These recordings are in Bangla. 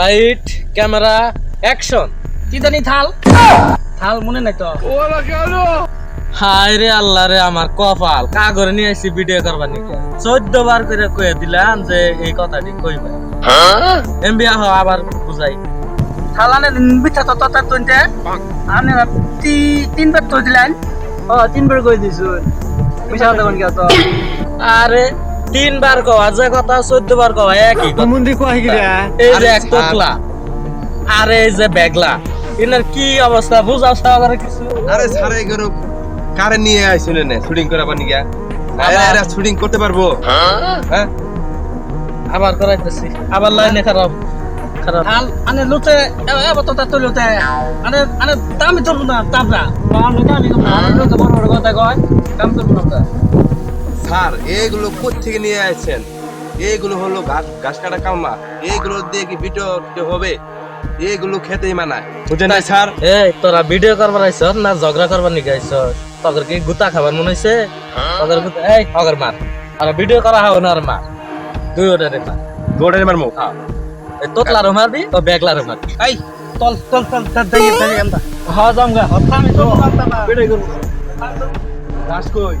লাইট ক্যামেরা অ্যাকশন কি জানি থাল? থাল মনে নাই তো? হায় রে আল্লাহ রে আমার কপাল। কাগরে নিয়ে আসছি ভিডিও করবার নিকে। চোদ্দ বার করে কয়ে দিলাম যে এই কথাটি কইবে। এমবি আহ আবার বুঝাই। থাল আনে মিঠা তো তত তুনতে আনে তিনবার তো দিলেন ও তিনবার কই দিছু মিঠা কথা কোন তো। আরে তিনবার কওয়া যে কথা চোদ্দ বার কওয়া একই কথা। মন্দির কয় কি এই যে এক তোকলা আর এই যে বেগলা। এনার কি অবস্থা বুঝাও সহকারে কিছু। আরে সারে গরু কারে নিয়ে আইছিল না শুটিং করা পানি গিয়া? আরে এরা শুটিং করতে পারব। হ্যাঁ? আবার করাইতেছি। আবার লাইনে খারাপ। খারাপ। আনে লুতে এবার তো তার লুতে আনে আনে দামি ধরবো না তাবরা আমি দামি না লুতে বড় বড় কথা কয় কাম করব না স্যার এগুলো কোথেকে নিয়ে আসছেন? এগুলো হলো ঘাস ঘাস কাটা কামা। এগুলো দিয়ে কি ভিডিও হবে? এগুলো খেতেই মানায়। বুঝেন না স্যার? এই তোরা ভিডিও করবার আইছ না ঝগড়া করবার নিকে আইছ? তগর কি গুতা খাবার মনে হইছে? তগর গুতা এই তগর মার। আর ভিডিও করা হবে না আর মার। দুই ওটা রে মার গোড়ের মারমু হ্যাঁ। এই তোতলারও মারবি ও বেগলারও মারবি এই তল তল তল তল দাই দাই আমরা হ্যাঁ জামগা আমি তো না বেড়ে গরু ঘাস কই?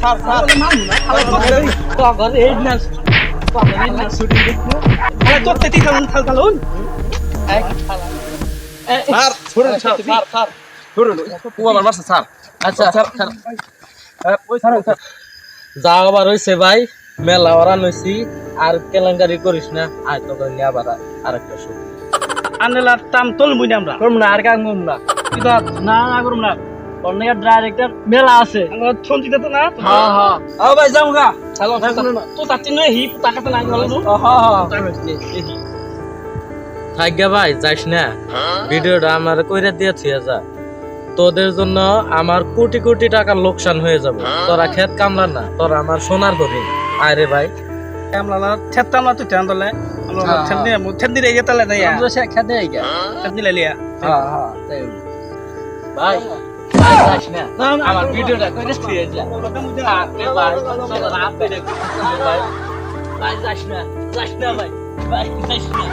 স্যার স্যার তখন এই না তখন এই না শুটিং দেখব আরে তো তেতি থালুন থাল থালুন এই স্যার শুনুন স্যার স্যার স্যার শুনুন ও আমার মারছে স্যার। আচ্ছা যা আবার হইছে ভাই মেলা ওরা নইছি আর কেলেঙ্কারি করিস না। আয় তো নিয়ে আবার আনেলা তাম তোল মুই আমরা। না আর গান গম না। কিবা না না না। অনেক ডাইরেক্টর মেলা আছে। আমরা তো না হ্যাঁ হ্যাঁ। ভাই যাও গা। চলো তো তাতে নয় হি টাকাতে নাই গেল থাকবে ভাই যাইস না। ভিডিওটা আমার কইরা দিয়ে থুয়ে যা। তোদের জন্য আমার কোটি কোটি টাকার লোকসান হয়ে যাবে। তোরা খেত কামলা না তোরা আমার সোনার হরিণ আরে ভাই। আমরা না না তো ঠেন দলে আমরা হ্যাঁ, দিয়ে। দিয়ে সে দিলে লিয়া। হ্যাঁ হ্যাঁ তাই ভাই ভাই যাইস না। আমার ভিডিওটা কইরা থুয়ে যা। ভাই তোরা আপে রে ভাই ভাই যাইস না যাইস না ভাই। ভাই যাইস না।